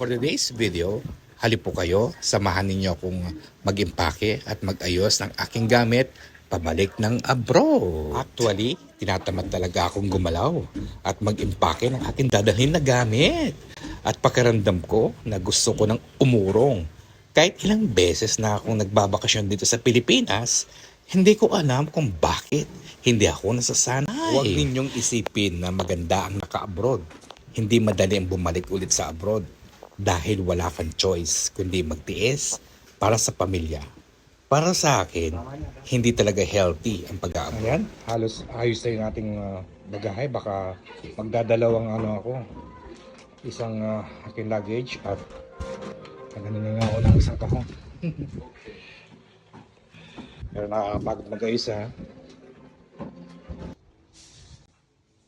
For today's video, halip po kayo, samahan ninyo akong mag-impake at mag-ayos ng aking gamit pabalik ng abroad. Actually, tinatamad talaga akong gumalaw at mag-impake ng aking dadalhin na gamit. At pakiramdam ko na gusto ko ng umurong. Kahit ilang beses na akong nagbabakasyon dito sa Pilipinas, hindi ko alam kung bakit hindi ako nasasanay. Huwag ninyong isipin na maganda ang naka-abroad. Hindi madali ang bumalik ulit sa abroad dahil wala kang choice kundi magtiis para sa pamilya. Para sa akin, hindi talaga healthy ang pag-aabroad. Ayan, halos ayos na yung uh, bagahe. Baka magdadalawang ano ako. Isang uh, aking luggage at ano na nga ako ng isang kahon. Pero nakakapagod mag-ayos ha.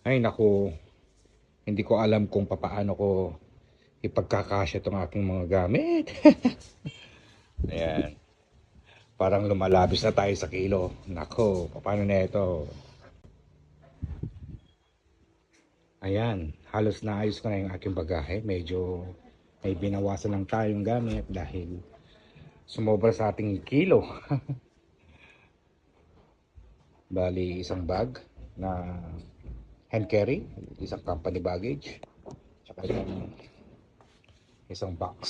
Ay naku, hindi ko alam kung papaano ko ipagkakasya itong aking mga gamit. Ayan. Parang lumalabis na tayo sa kilo. Nako, paano na ito? Ayan, halos naayos ko na yung aking bagahe. Medyo may binawasan lang tayong gamit dahil sumobra sa ating kilo. Bali, isang bag na hand carry, isang company baggage, tsaka isang, isang box.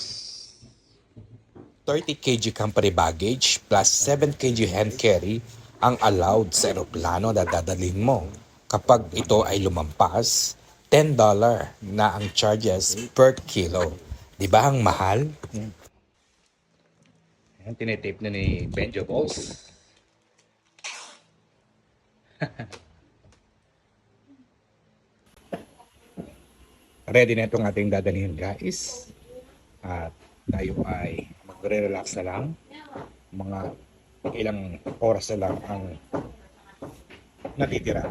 30 kg company baggage plus 7 kg hand carry ang allowed sa eroplano na dadalhin mo. Kapag ito ay lumampas, $10 na ang charges per kilo. Di ba ang mahal? Ayan, tinetape na ni Benjo Balls. Ready na itong ating dadalhin guys. At tayo ay magre-relax na lang. Mga ilang oras na lang ang natitira.